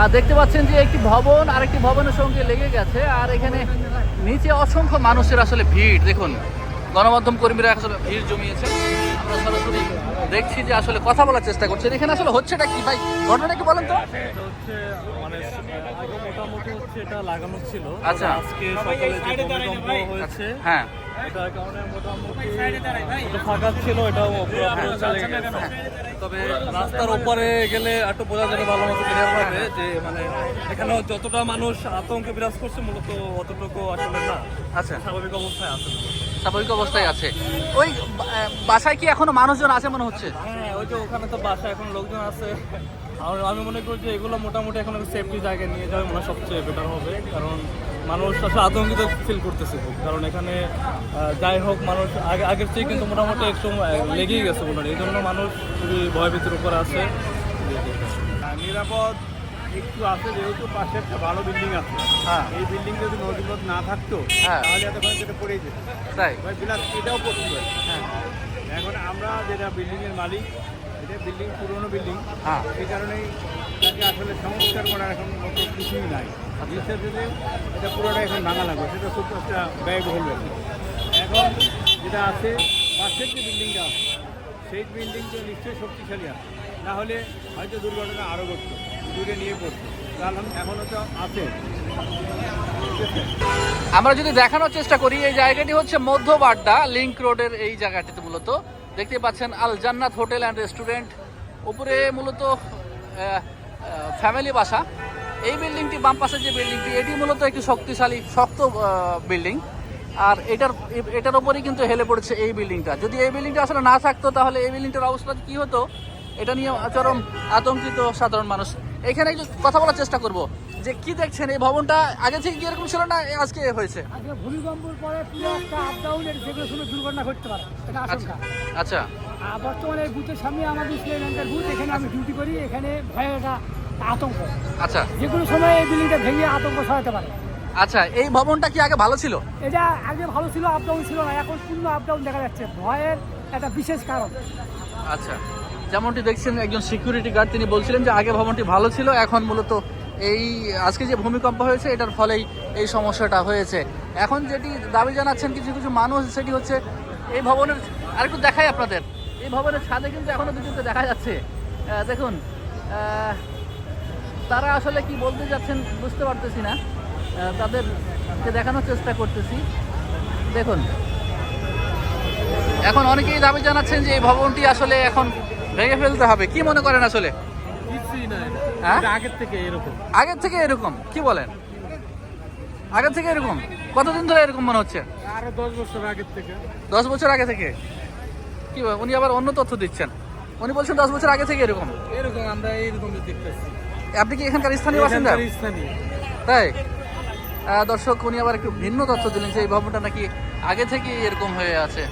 আর দেখতে পাচ্ছেন যে একটি ভবন আর একটি ভবনের সঙ্গে লেগে গেছে। আর এখানে নিচে অসংখ্য মানুষের আসলে ভিড়। দেখুন গণমাধ্যম কর্মীরা আসলে ভিড় জমিয়েছে। আমরা সরাসরি দেখছি যে আসলে কথা বলার চেষ্টা করছেন। এখানে আসলে হচ্ছেটা কি ভাই? ঘটনা কি বলেন তো। মানে আগে মোটামুটি হচ্ছে এটা লাগানো ছিল। আচ্ছা। আজকে সকালে যে ভূমিকম্প হয়েছে হ্যাঁ। এটার কারণে মোটামুটি ফাঁকা ছিল এটাও চলে গেছে। তবে রাস্তার ওপারে গেলে একটু বোঝা যাবে ভালো মতো ক্লিয়ার হবে যে মানে এখানে যতটা মানুষ আতঙ্কে বিরাজ করছে মূলত অতটুকু আসলে না। আচ্ছা। স্বাভাবিক অবস্থায় আছে। স্বাভাবিক অবস্থায় আছে। ওই বাসায় কি এখনও মানুষজন আছে মনে হচ্ছে? হ্যাঁ ওই যে ওখানে তো বাসায় এখন লোকজন আছে। আর আমি মনে করি যে এগুলো মোটামুটি এখন সেফটি জায়গায় নিয়ে যাওয়া মনে সবচেয়ে বেটার হবে। কারণ মানুষ আসলে আতঙ্কিত ফিল করতেছে খুব। কারণ এখানে যাই হোক মানুষ আগে আগের চেয়ে কিন্তু মোটামুটি একটু লেগেই গেছে মোটামুটি। এই জন্য মানুষ খুবই ভয়ভীতির উপর আছে। নিরাপদ একটু আছে যেহেতু পাশে একটা ভালো বিল্ডিং আছে। হ্যাঁ। এই বিল্ডিং যদি নদীপথ না থাকতো হ্যাঁ। তাহলে এতক্ষণ যেটা পড়েই যেত। তাই। বিলাস এটাও পড়তে হ্যাঁ। এখন আমরা যেটা বিল্ডিং এর মালিক এটা বিল্ডিং পুরনো বিল্ডিং হ্যাঁ। এই কারণেই তাকে আসলে সংস্কার করার এখন মতো কিছুই নাই। এটা পুরোটা এখন ভাঙা লাগবে সেটা খুব একটা ব্যয়বহুল ব্যাপার। এখন যেটা আছে পাশের যে বিল্ডিংটা আছে সেই বিল্ডিংটা নিশ্চয়ই শক্তিশালী আছে। না হলে হয়তো দুর্ঘটনা আরও ঘটতো দূরে নিয়ে পড়তো। কারণ এখনও তো আছে। আমরা যদি দেখানোর চেষ্টা করি, এই জায়গাটি হচ্ছে মধ্যবাড্ডা লিঙ্ক রোডের এই জায়গাটিতে মূলত। দেখতে পাচ্ছেন আল জান্নাত হোটেল অ্যান্ড রেস্টুরেন্ট। উপরে মূলত ফ্যামিলি বাসা। এই বিল্ডিংটি বাম পাশের যে বিল্ডিংটি, এটি মূলত একটি শক্তিশালী, শক্ত বিল্ডিং। আর এটার এটার ওপরেই কিন্তু হেলে পড়েছে এই বিল্ডিংটা। যদি এই বিল্ডিংটা আসলে না থাকতো, তাহলে এই বিল্ডিংটার অবস্থা কি হতো? এটা নিয়ে চরম আতঙ্কিত সাধারণ মানুষ। এখানে একটু কথা বলার চেষ্টা করব যে কি দেখছেন এই ভবনটা? আগে থেকে কি এরকম ছিল না আজকে হয়েছে? আজকে ভূমিকম্পের পরে পুরো একটা আপ ডাউনের যেগুলো শুনে দুর্ঘটনা ঘটতে পারে। এটা আচ্ছা আশঙ্কা। আচ্ছা। বর্তমানে বুথের সামনে আমাদের ইসলামী ব্যাংকের বুথ এখানে আমি ডিউটি করি এখানে ভয়ে একটা আতঙ্ক। আচ্ছা। যে কোনো সময় এই বিল্ডিংটা ভেঙে আতঙ্ক ছড়াতে পারে। আচ্ছা এই ভবনটা কি আগে ভালো ছিল? এটা আগে ভালো ছিল আপ ডাউন ছিল না এখন পূর্ণ আপ ডাউন দেখা যাচ্ছে। ভয়ের একটা বিশেষ কারণ। আচ্ছা। যেমনটি দেখছেন একজন সিকিউরিটি গার্ড তিনি বলছিলেন যে আগে ভবনটি ভালো ছিল, এখন মূলত এই, আজকে যে ভূমিকম্প হয়েছে, এটার ফলেই এই সমস্যাটা হয়েছে। এখন যেটি দাবি জানাচ্ছেন কিছু কিছু মানুষ, সেটি হচ্ছে এই ভবনের, আরেকটু দেখাই আপনাদের। এই ভবনের ছাদে কিন্তু এখনও দুজনকে দেখা যাচ্ছে। দেখুন তারা আসলে কি বলতে যাচ্ছেন বুঝতে পারতেছি না। তাদেরকে দেখানোর চেষ্টা করতেছি। দেখুন, এখন অনেকেই দাবি জানাচ্ছেন যে এই ভবনটি আসলে এখন ভেঙে ফেলতে হবে। কি মনে করেন আসলে? হ্যাঁ? আগের থেকে এরকম। আগের থেকে এরকম কি বলেন? আগের থেকে এরকম? কতদিন ধরে এরকম মনে হচ্ছে? আরও দশ বছর আগের থেকে। দশ বছর আগে থেকে? কি? উনি আবার অন্য তথ্য দিচ্ছেন। উনি বলছেন দশ বছর আগে থেকে এরকম। এরকম আমরা দেখতেছি। আপনি কি এখানকার স্থানীয় বাসিন্দা? স্থানীয়। তাই? দর্শক উনি আবার একটু ভিন্ন তথ্য দিলেন যে এই ভবনটা নাকি আগে থেকেই এরকম হয়ে আছে।